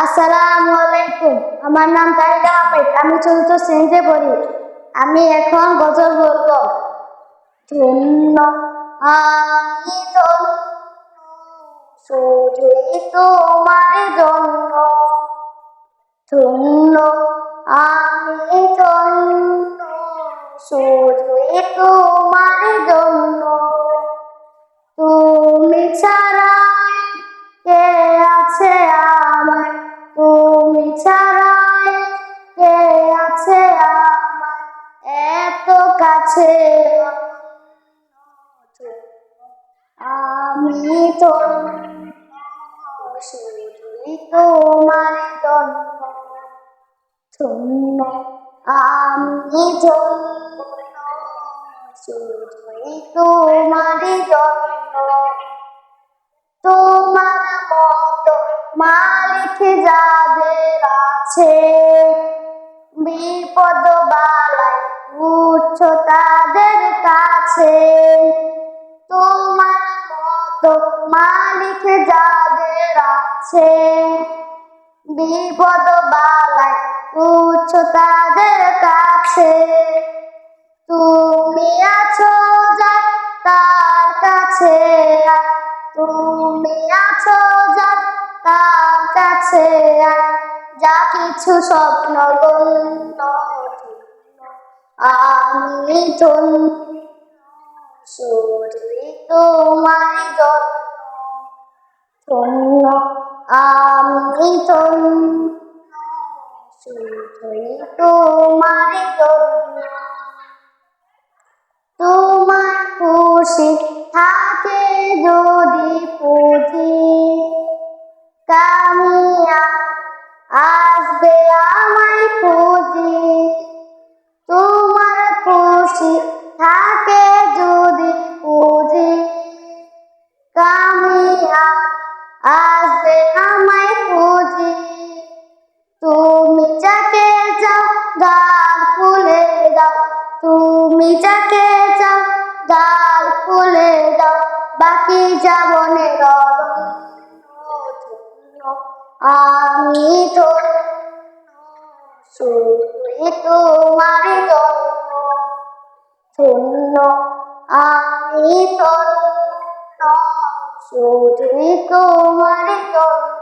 আসসালামু আলাইকুম। আমার নাম তারিকা আহমেদ। আমি চতুর্থ শ্রেণীতে পড়ি। আমি এখন গজল বলব। ধন্য আমি ধন্য শুধুই তোমার জন্য। ধন্য আমি ধন্য শুধুই তোমার জন্য। তুমি ছাড়া কাছে। আমি তো তোমার ধন্য আমি তোমার জন্য মালিক যাদের আছে বিপদ উচ্চ তাদের কাছে। তোমার মতো মালিক যাদের আছে, বিপদ বালাই উচ্চ তাদের কাছে। তুমি আছো যার তার কাছে তুমি আছো যার তার কাছে যা কিছু স্বপ্ন গণ্য আমি শুধুই তোমার জন্য আমি শুধুই তোমার জন্য তোমার খুশি হাতে যদি পুঁজি কামিয়া আসবে আমায় তোমার খুশি থাকে, যদি পুঁজি কামিয়া আসবে আমায় খুঁজি। তুমি যাকে যাও গাল ফুলে দাও। তুমি যাকে যাও গাল ফুলে দাও। বাকি যাবনে আমি তো ধন্য আমি তন্ন শুধুই তোমার জন্য।